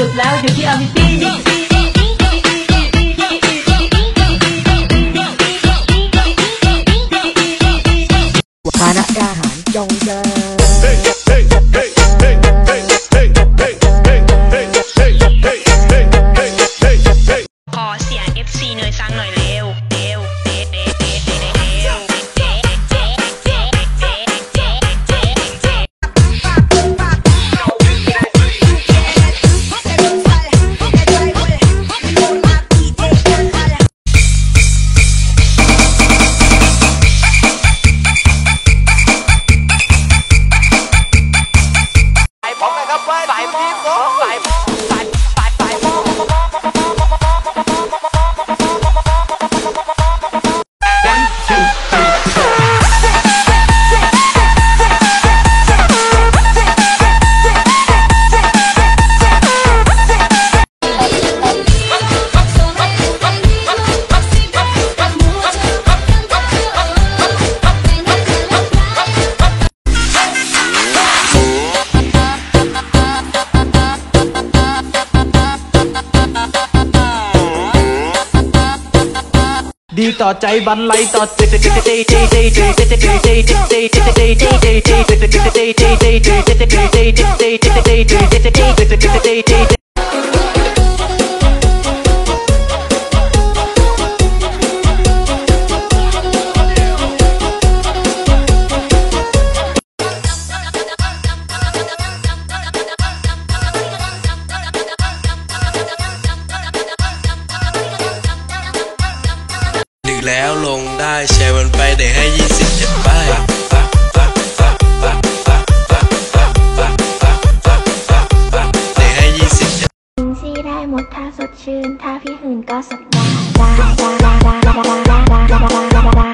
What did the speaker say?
หยุดแล้วหยุดที่อาวิตี้มานะกาหารจงเจอ ดีต่อใจบันไลต่อใจใจใจใจใจใจใจใจใจใจใจใจใจ แล้วลงได้แชร์มันไปเดี๋ยวให้ยี่สิบจ็ดป้ายเดี๋ยวให้ยี่สิบได้หมดถ้าสดชื่น ถ้าพี่หื่นก็สักดาไ